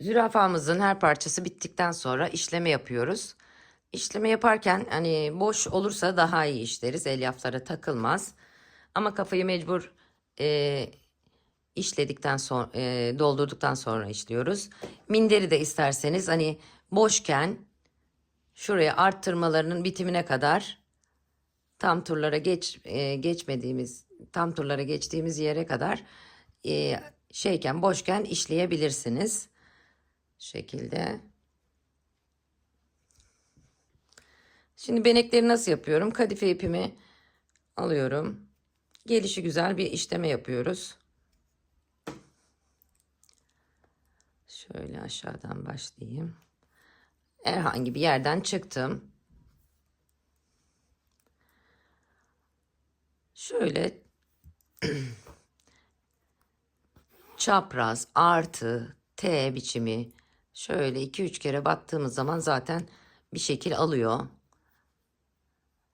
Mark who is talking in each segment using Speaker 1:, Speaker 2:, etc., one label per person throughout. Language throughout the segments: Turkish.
Speaker 1: Zürafamızın her parçası bittikten sonra işleme yapıyoruz. İşleme yaparken hani boş olursa daha iyi işleriz. Elyaflara takılmaz. Ama kafayı mecbur e, işledikten sonra e, doldurduktan sonra işliyoruz. Minderi de isterseniz hani boşken şuraya arttırmalarının bitimine kadar tam turlara geç e, geçmediğimiz tam turlara geçtiğimiz yere kadar e, şeyken boşken işleyebilirsiniz. Şekilde. Şimdi benekleri nasıl yapıyorum? Kadife ipimi alıyorum. Gelişi güzel bir işleme yapıyoruz. Şöyle aşağıdan başlayayım. Herhangi bir yerden çıktım. Şöyle çapraz artı T biçimi şöyle 2-3 kere battığımız zaman zaten bir şekil alıyor.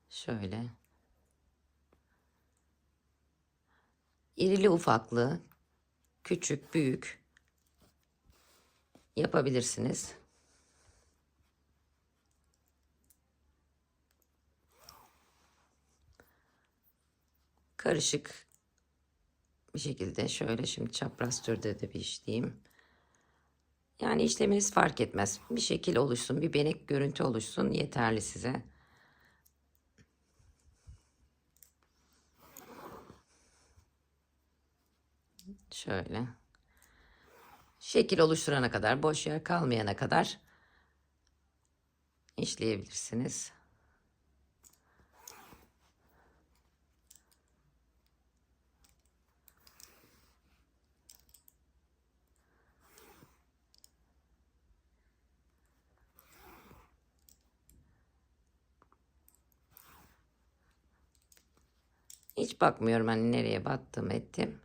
Speaker 1: Şöyle. İrili ufaklı, küçük, büyük yapabilirsiniz. Karışık bir şekilde şöyle şimdi çapraz türde de bir işleyeyim. Yani işleminiz fark etmez. Bir şekil oluşsun, bir benek görüntü oluşsun yeterli size. Şöyle. Şekil oluşturana kadar, boş yer kalmayana kadar işleyebilirsiniz. Hiç bakmıyorum hani nereye battım ettim.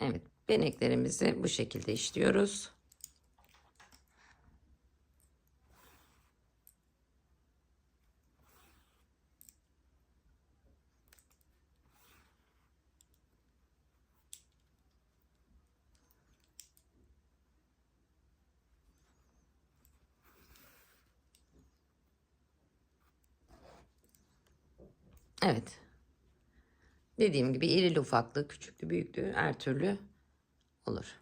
Speaker 1: Evet, beneklerimizi bu şekilde işliyoruz. Evet. Dediğim gibi irili ufaklı, küçüklü, büyüklü her türlü olur.